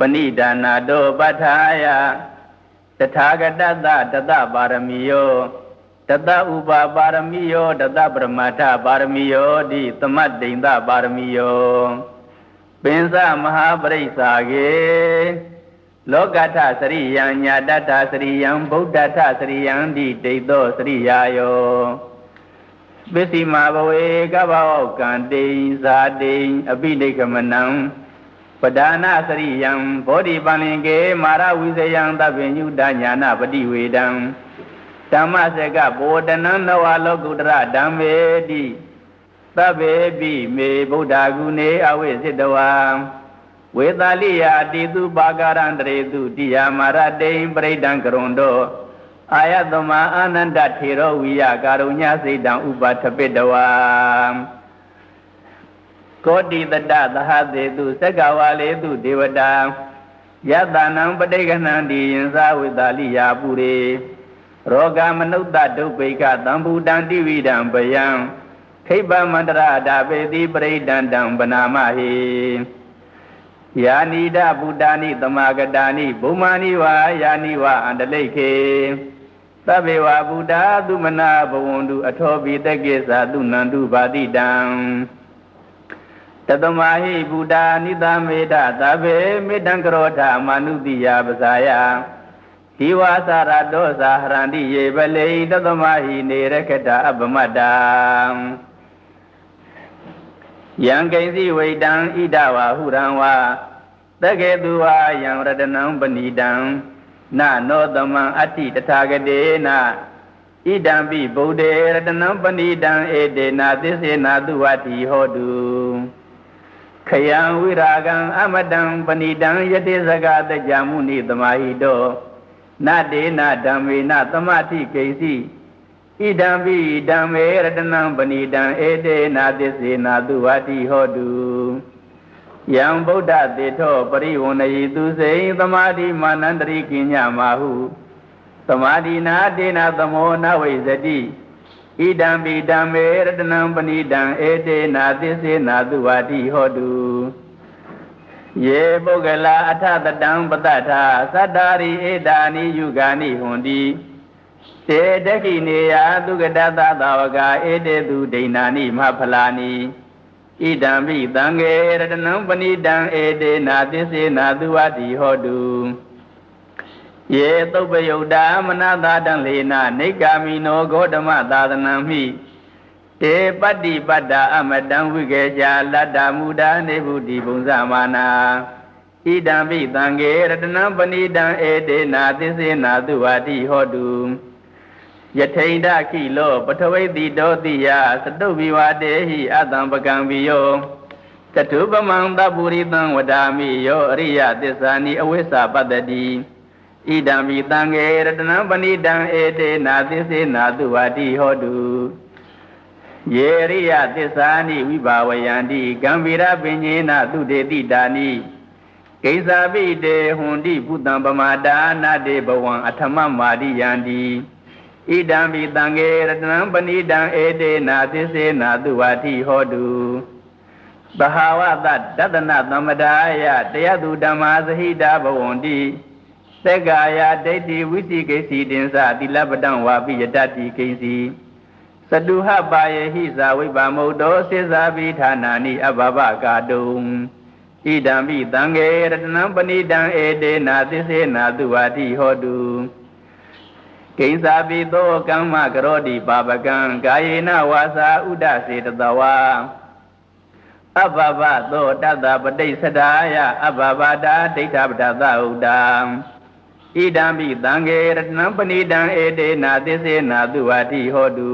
ပဏိဒါနာတောပဋ္ဌာယတထာဂတတတတပါရမီယောတတဥပပါရမီယောတတပရမတ္ထပါရမီယောဒီသမတ်တိန်တပါရမီယောပင်စမဟာပရိစ္ဆာကေလောကထစရိယံညာတထစရိယံဗုဒ္ဓထစရိယံဒီဒိဋ္ဌောစရိယာယောပစ္စည်းမဘဝေကဗ္ဗဝကံတိဇာတိအပိဋိကမနံ ပဒါနာစရိယံဘောဓိပန္လင်ကေမာရဝိဇယံသဗ္ဗညုတညာနာပတိဝေဒံဓမ္မစကဘောတနံနဝလောကုတ္တရဓမ္မေတိသဗ္ဗေပိမေဗုဒ္ဓဂုဏေအဝိစိတဝံဝေသာလိယတိတုပါကာရံတရေတုတိယမာရတိံပရိဒံကရွန်တောအာယတမအာနန္ဒထေရဝိယကာရုညစိတ်တံဥပထပိတဝါ ကောတိတတသဟသေတုသက္ကဝါလေတုဒေဝတာယတနံပဋိကဏံဒီယင်္စာဝိသလိယာပုရေရောဂမနုဿဒုဗ္ဗေကသံဘူတံတိဝိဒံပယံခိဗ္ဗမန္တရဒါပေတိပရိဒန္တံဗနာမဟိယာနိဒဗုဒ္ဓာနိတမဂတာနိဘုမာနိဝါယာနိဝါအန္တလိခေသဗ္ဗေဝဗုဒ္ဓသုမနာဘဝန္တုအထောပိတက္ကိသာသူနန္တုဘာတိတံ တတမဟိဗုဒ္ဓနိသမေတသဗ္ဗေမေတံကရောဓမာနုတိယပဇာယဒီဝါသရတောသာဟရန္တိယေပလေတတမဟိနေရခတအပမတ္တံယံကိဉ္စီဝိတံဣဒဝါဟုရံဝါတကေသူဝါယံရတနံပဏိတံနနောသမံအတ္တိတထာဂတေနဣဒံပိဗုဒ္ဓေရတနံပဏိတံဧတေနသစ္စေနာတုဝတိဟောတု ခယံဝိရာဂံအမတံပဏိတံယတိစကာတကြမုနိသမာဟိတောနတေနဓမ္မေနသမတိကိဉ္စီဣဒံပိဓမ္မေရတနံပဏိတံဧတေနာသစ္စေနာတုဝတိဟောတုယံဗုဒ္ဓသေထောပရိဝဏယိသူစိန်သမာဓိမာနန္တရိကိညမာဟုသမာဓိနာတေနသမောနဝိဇတိ ဣဒံပိဓမ္မေရတနံပဏိတံဧတေနာသစ္စေနာတုဝတိဟောတုယေပုဂ္ဂလာအထတတံပတ္တထာသတ္တာရိဧတာနိယုဂာနိဟွန်တိတေတခိနေယသုကတသသာဝကဧတေသူဒိဏာနိမဖလာနိဣဒံပိသံဃေရတနံပဏိတံဧတေနာသစ္စေနာသူဝတိဟောတု ယေသုပ္ပယုတ်တာမနသာတံလေနာနေကာမိနောဂေါတမသာသနံမိတေပတ္တိပတ္တာအမတံဝိကေဇာလတ္တမူဒာနေဗုတိဘုံဇမာနာဣဒံပိသံဃေရတနံပဏိတံဧတေနာသစ္စေနာသူဝတိဟောတုယထိန်ဒခိလောပထဝိတိတောတိယသတုဝိဝတေဟိအတံပကံပိယောတထုပမံတပုရိတံဝဒာမိယောအရိယသစ္စာနိအဝိစ္ဆပတ္တိ ဣဒံမိတံငေရတနံပဏိတံဧတေနာသစ္စေနာတုဝတိဟောတုယေရိယသစ္စာနိဝိဘာဝယန္တိကံဗိရပင်ညေနသုတေတိတာနိကိစ္စာပိတေဟွန်တိဘုတံပမာဒါနာတေဘဝံအထမမာရိယန္တိဣဒံပိတံကေရတနံပဏိတံဧတေနာသစ္စေနာသူဝတိဟောတုဘဟာဝတတတနသမ္မဒါယတရားသူဓမ္မာသဟိတာဘဝန္တိ သက္ကာယဒိဋ္ဌိဝိသိကိစီတင်္စတိလပတံဝါပိယတတိကိစီသတုဟပါယေဟိဇာဝိပါမုတ်တောစေဇာပိဌာနာနိအဘဘကာတုံဣဒံပိတံကေရတနံပဏိတံဧတေနာသစ္စေနာသူဝတိဟောတုကိဉ္စာပိသောကမ္မကရောတိပါပကံကာယေနဝါစာဥဒစေတတဝါအဘဘသောတတ္တပဋိစ္စဒာယအဘဘတာဒိဋ္ဌပဒသဥဒ္ဒံ ဣဒံပိသံဃေရတနံပဏိတံဧတေနာသစ္စေနာသူဝတိဟောတု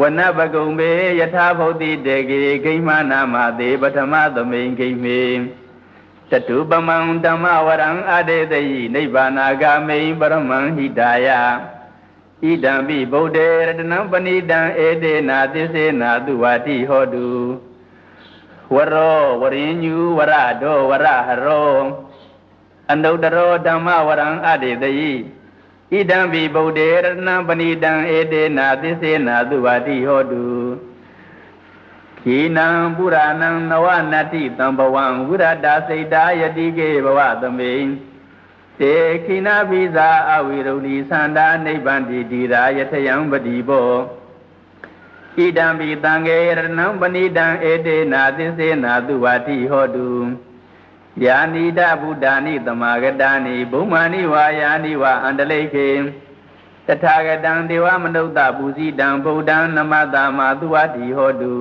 ဝနပကုံပေယထာဘုဒ္ဓိတေကေဂိမနာမသေပထမသမိန်ဂိမေတတုပမံဓမ္မဝရံအတေတိနိဗ္ဗာနာဂာမိပရမံဟိတာယဣဒံပိဗုဒ္ဓေရတနံပဏိတံဧတေနာသစ္စေနာသူဝတိဟောတုဝရောဝရိညူဝရဒောဝရဟရော အနုတ္တရောဓမ္မဝရံအတေတိဣဒံပိဗုဒ္ဓေရတနံပဏိတံဧတေနာသစ္စေနာသူဝတိဟောတုခေနံပုရဏံနဝနတ္တိတံဘဝံဝိရတာစိတ်တာယတိကေဘဝသမိတေခိနာပိဇာအဝိရုဏီသန္တာနိဗ္ဗန္တိတိရာယထယံပတိဘောဣဒံပိတံငေရဏံပဏိတံဧတေနာသစ္စေနာသူဝတိဟောတု ယာနိဒဗုဒ္ဓာနိတမဂတာနိဘုမာနိဝါယာနိဝအန္တလိခေတထာဂတံဒေဝမနုဿပူဇိတံဗုဒ္ဓံနမတမသူဝတိဟောတု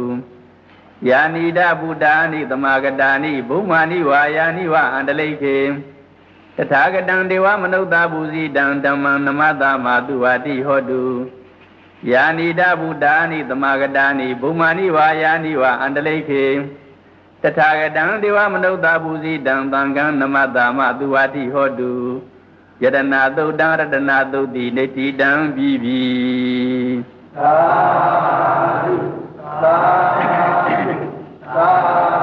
ယာနိဒဗုဒ္ဓာနိတမဂတာနိဘုမာနိဝါယာနိဝအန္တလိခေတထာဂတံဒေဝမနုဿပူဇိတံဓမ္မံနမတမသူဝတိဟောတုယာနိဒဗုဒ္ဓာနိတမဂတာနိဘုမာနိဝါယာနိဝအန္တလိခေ တထာဂတံဒေဝမနုဿပူဇိတံသံဃံနမတမသူဝတိဟောတုယတနာသုတ်တံရတနာသုတ်တိနေတိတံပြီးပြီသာဓုသာဓုသာ